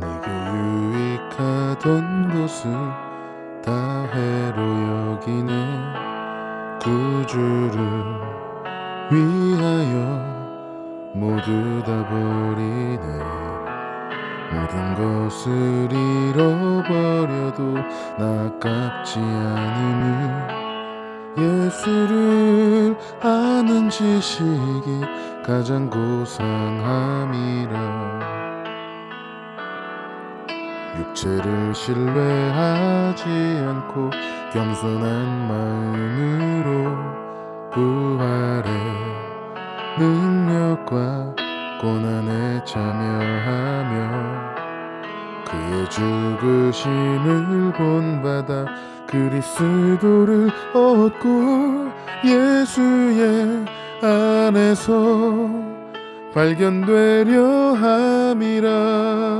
내게 유익하던 것을 다 해로 여기네. 구주를 위하여 모두 다 버리네. 모든 것을 잃어버려도 나깝지 않음을 예수를 아는 지식이 가장 고상함이 육체를 신뢰하지 않고 겸손한 마음으로 부활의 능력과 고난에 참여하며 그의 죽으심을 본받아 그리스도를 얻고 예수의 안에서 발견되려 함이라